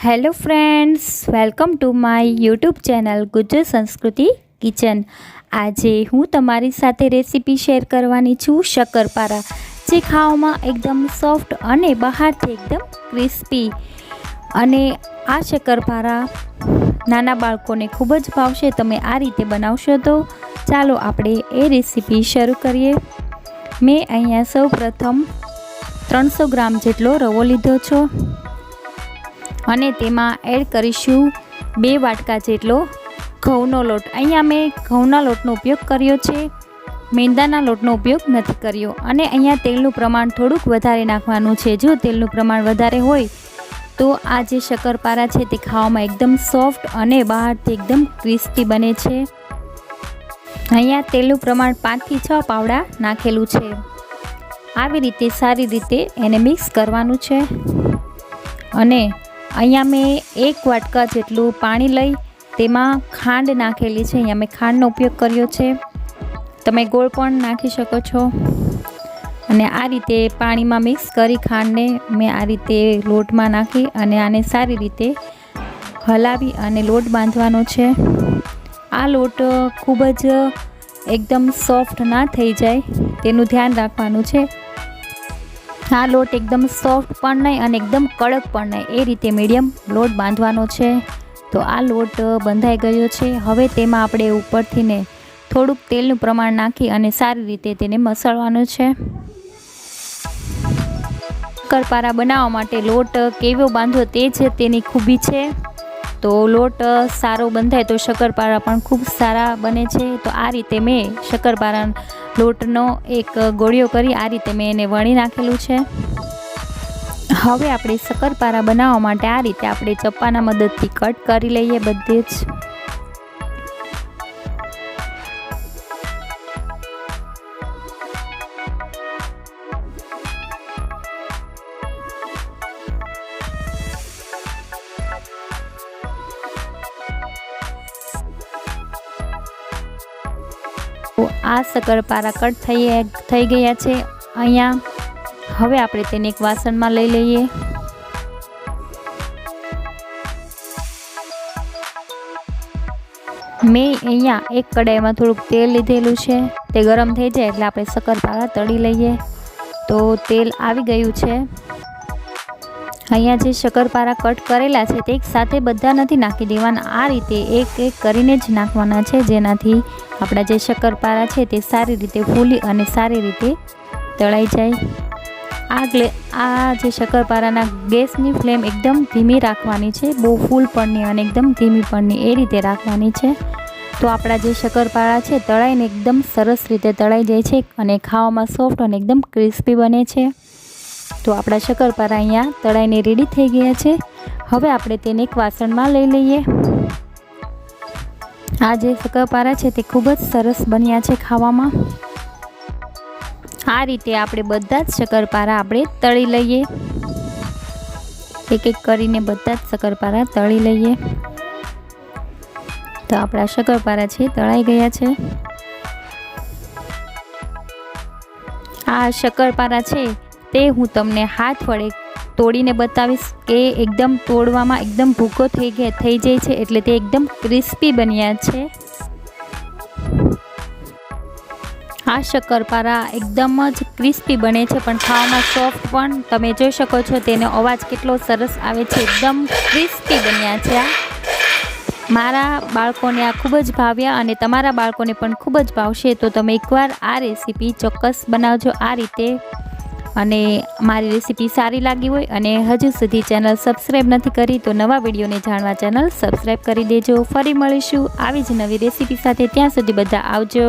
Hello friends welcome to my YouTube channel Gujar Sanskriti kitchen આજે હું તમારી સાથે રેસીપી શેર કરવાની છું શક્કરપારા, જે ખાવામાં એકદમ સોફ્ટ અને બહારથી એકદમ ક્રિસ્પી અને આ શક્કરપારા નાના બાળકોને ખૂબ જ ભાવશે, તમે આ રીતે બનાવશો તો ચાલો આપણે એ રેસીપી શરૂ કરીએ. મેં અહીંયા સૌ પ્રથમ ત્રણસો ગ્રામ જેટલો રવો લીધો છો. અને તેમાં એડ કરીશું બે વાટકા જેટલો ઘઉંનો લોટ. અહીંયા મેં ઘઉંના લોટનો ઉપયોગ કર્યો છે. મેંદાના લોટનો ઉપયોગ નથી કર્યો. અને અહીંયા તેલનું પ્રમાણ થોડુંક વધારે નાખવાનું છે. જો તેલનું પ્રમાણ વધારે હોય, તો આ જે શક્કરપારા છે તે ખાવામાં એકદમ સોફ્ટ અને બહારથી એકદમ ક્રિસ્પી બને છે. અહીંયા તેલનું પ્રમાણ પાંચથી છ પાવડા નાખેલું છે. આવી રીતે સારી રીતે એને મિક્સ કરવાનું છે. અને અહીંયા મેં એક વાટકા જેટલું પાણી લઈ તેમાં ખાંડ નાખેલી છે. અહીંયા મેં ખાંડનો ઉપયોગ કર્યો છે. તમે ગોળ પણ નાખી શકો છો. અને આ રીતે પાણીમાં મિક્સ કરી ખાંડને મેં આ રીતે લોટમાં નાખી અને આને સારી રીતે હલાવી અને લોટ બાંધવાનો છે. આ લોટ ખૂબ જ એકદમ સોફ્ટ ના થઈ જાય તેનું ધ્યાન રાખવાનું છે. આ લોટ એકદમ સોફ્ટ પણ નહીં અને એકદમ કડક પણ નહીં. એ રીતે મીડિયમ લોટ બાંધવાનો છે. તો આ લોટ બંધાઈ ગયો છે. હવે તેમાં આપણે ઉપરથી ને થોડુંક તેલનું પ્રમાણ નાખી અને સારી રીતે તેને મસળવાનું છે. કરપારા બનાવવા માટે લોટ કેવો બાંધવો તે જ તેની ખૂબી છે. તો લોટ સારો બંધાય તો શક્કરપારા પણ ખૂબ સારા બને છે. તો આ રીતે મેં શક્કરપારા લોટનો એક ગોળીઓ કરી આ રીતે મેં એને વણી નાખેલું છે. હવે આપણે શક્કરપારા બનાવવા માટે આ રીતે આપણે ચપ્પાના મદદથી કટ કરી લઈએ બધે જ. આ શક્કરપારા કટ થઈ થઈ ગયા છે. અહીંયા હવે આપણે તેને એક વાસણમાં લઈ લઈએ. મેં અહીંયા એક કડાઈમાં થોડુંક તેલ લીધેલું છે. તે ગરમ થઈ જાય એટલે આપણે શક્કરપારા તળી લઈએ. તો તેલ આવી ગયું છે. અહીંયા જે શક્કરપારા કટ કરેલા છે તે સાથે બધા નથી નાખી દેવાના. આ રીતે એક એક કરીને જ નાખવાના છે. જેનાથી આપણા જે શક્કરપારા છે તે સારી રીતે ફૂલી અને સારી રીતે તળાઈ જાય. આ આ જે શક્કરપારાના ગેસની ફ્લેમ એકદમ ધીમી રાખવાની છે. બહુ ફૂલ પરની અને એકદમ ધીમી પરની એ રીતે રાખવાની છે. તો આપણા જે શક્કરપારા છે, તળાઈને એકદમ સરસ રીતે તળાઈ જાય છે અને ખાવામાં સોફ્ટ અને એકદમ ક્રિસ્પી બને છે. તો આપણા શક્કરપારા અહીંયા તળાઈને રેડી થઈ ગયા છે. હવે આપણે તેને એક વાસણમાં લઈ લઈએ. આ જે શક્કરપારા છે તે ખૂબ જ સરસ બન્યા છે ખાવામાં. આ રીતે આપણે બધા જ શક્કરપારા આપણે તળી લઈએ. એક એક કરીને બધા જ શક્કરપારા તળી લઈએ. તો આપણા શક્કરપારા છે, તળાઈ ગયા છે. આ શક્કરપારા છે તે હું તમને હાથ વડે તોડીને બતાવીશ કે એકદમ તોડવામાં એકદમ ભૂકો થઈ ગયા, થઈ જાય છે એટલે તે એકદમ ક્રિસ્પી બન્યા છે. આ શક્કરપારા એકદમ જ ક્રિસ્પી બને છે, પણ ખાવામાં સોફ્ટ પણ તમે જોઈ શકો છો, તેનો અવાજ કેટલો સરસ આવે છે, એકદમ ક્રિસ્પી બન્યા છે આ. મારા બાળકોને આ ખૂબ જ ભાવ્યા અને તમારા બાળકોને પણ ખૂબ જ ભાવશે, તો તમે એકવાર આ રેસીપી ચોક્કસ બનાવજો, આ રીતે અને મારી રેસીપી સારી લાગી હોય અને હજુ સુધી ચેનલ સબસ્ક્રાઈબ નથી કરી, તો નવા વિડીયોને જાણવા ચેનલ સબસ્ક્રાઈબ કરી દેજો. ફરી મળીશું આવી જ નવી રેસીપી સાથે. ત્યાં સુધી બધા આવજો.